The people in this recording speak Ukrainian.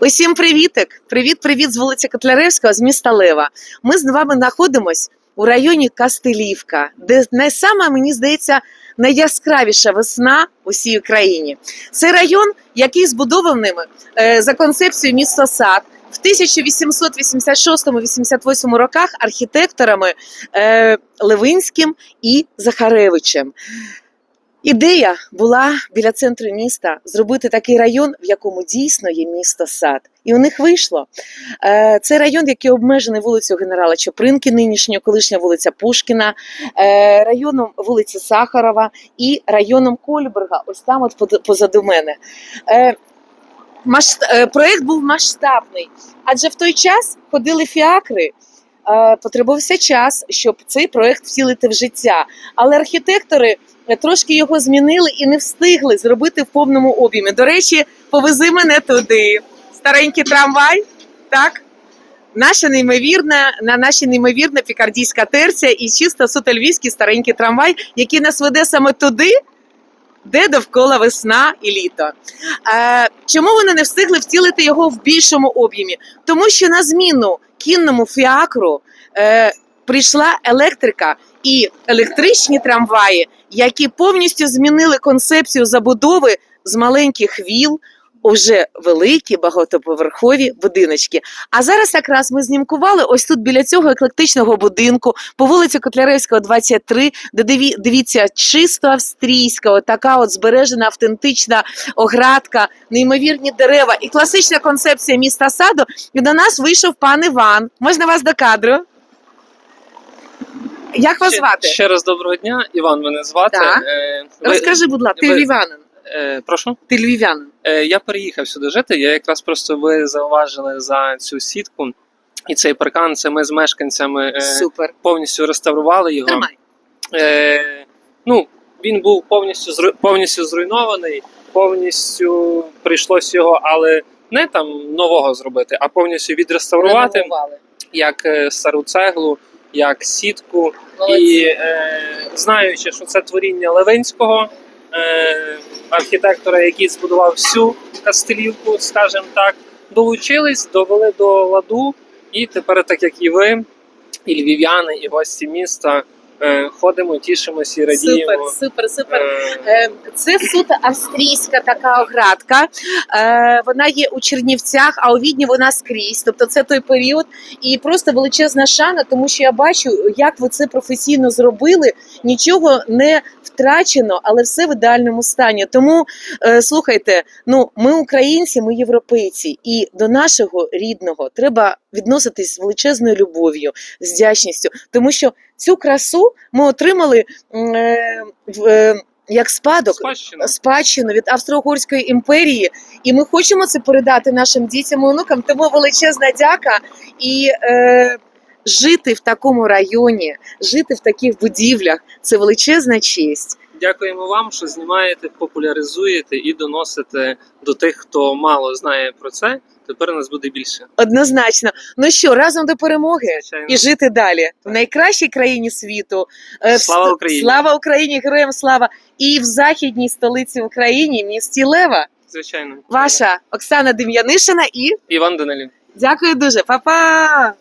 Усім привітик! Привіт-привіт з вулиці Котляревського, з міста Лева. Ми з вами знаходимось у районі Кастелівка, де найсама, мені здається, найяскравіша весна у всій Україні. Це район, який збудований е, за концепцією міста Сад в 1886-88 роках архітекторами е, Левинським і Захаревичем. Ідея була біля центру міста зробити такий район, в якому дійсно є місто сад. І у них вийшло. Е, Це район, який обмежений вулицею генерала Чопринки, нинішньою колишня вулиця Пушкіна, е, районом вулиці Сахарова і районом Кольберга. Ось там, от позаду мене. Е, Проєкт був масштабний, адже в той час ходили фіакри. Потребувався час, щоб цей проєкт втілити в життя. Але архітектори трошки його змінили і не встигли зробити в повному об'ємі. До речі, повези мене туди. Старенький трамвай, так? Наша неймовірна, на наші неймовірна пікардійська терція і чисто суто львівський старенький трамвай, який нас веде саме туди, де довкола весна і літо. Е, чому вони не встигли втілити його в більшому об'ємі? Тому що на зміну кінному фіакру е, прийшла електрика і електричні трамваї, які повністю змінили концепцію забудови з маленьких віл у вже великі багатоповерхові будиночки. А зараз якраз ми знімкували ось тут біля цього еклектичного будинку по вулиці Котляревського, 23, де диві- дивіться, чисто австрійська, така от збережена автентична оградка, неймовірні дерева і класична концепція міста саду. І до нас вийшов пан Іван. Можна вас до кадру? Як вас Ще- звати? Ще раз доброго дня. Іван мене звати. Так. Е, ви- Розкажи, будь ласка, ти ви- львів'янин. е, прошу. Ти львів'янин. Е, я переїхав сюди жити. Я якраз просто ви зауважили за цю сітку. І цей паркан, це ми з мешканцями е, Супер. повністю реставрували його. Тримай. Е, ну, він був повністю зру- повністю зруйнований, повністю прийшлося його, але не там нового зробити, а повністю відреставрувати, Реновували. як е, стару цеглу, як сітку. Молодці. І е, знаючи, що це творіння Левинського, е, архітектора, який збудував всю Кастелівку, скажімо так, долучились, довели до ладу, і тепер, так як і ви, і львів'яни, і гості міста, ходимо, тішимося і радіємо. Супер, супер, супер. Е, Е, Це суто австрійська така оградка. Е, Вона є у Чернівцях, а у Відні вона скрізь. Тобто це той період. І просто величезна шана, тому що я бачу, як ви це професійно зробили. Нічого не втрачено, але все в ідеальному стані. Тому е, слухайте, ну ми українці, ми європейці, і до нашого рідного треба відноситись з величезною любов'ю, з вдячністю, тому що цю красу ми отримали е, в. е, як спадок спадщину. спадщину від Австро-Угорської імперії, і ми хочемо це передати нашим дітям і онукам. Тому величезна дяка і е, жити в такому районі, жити в таких будівлях це величезна честь. Дякуємо вам, що знімаєте, популяризуєте і доносите до тих, хто мало знає про це. Тепер нас буде більше. Однозначно. Ну що, разом до перемоги Звичайно. і жити далі в найкращій країні світу. Е, Слава Україні! Слава Україні! Героям слава! І в західній столиці України, місті Лева, Звичайно. ваша Оксана Дем'янишина і Іван Данилів. дякую дуже, Па-па!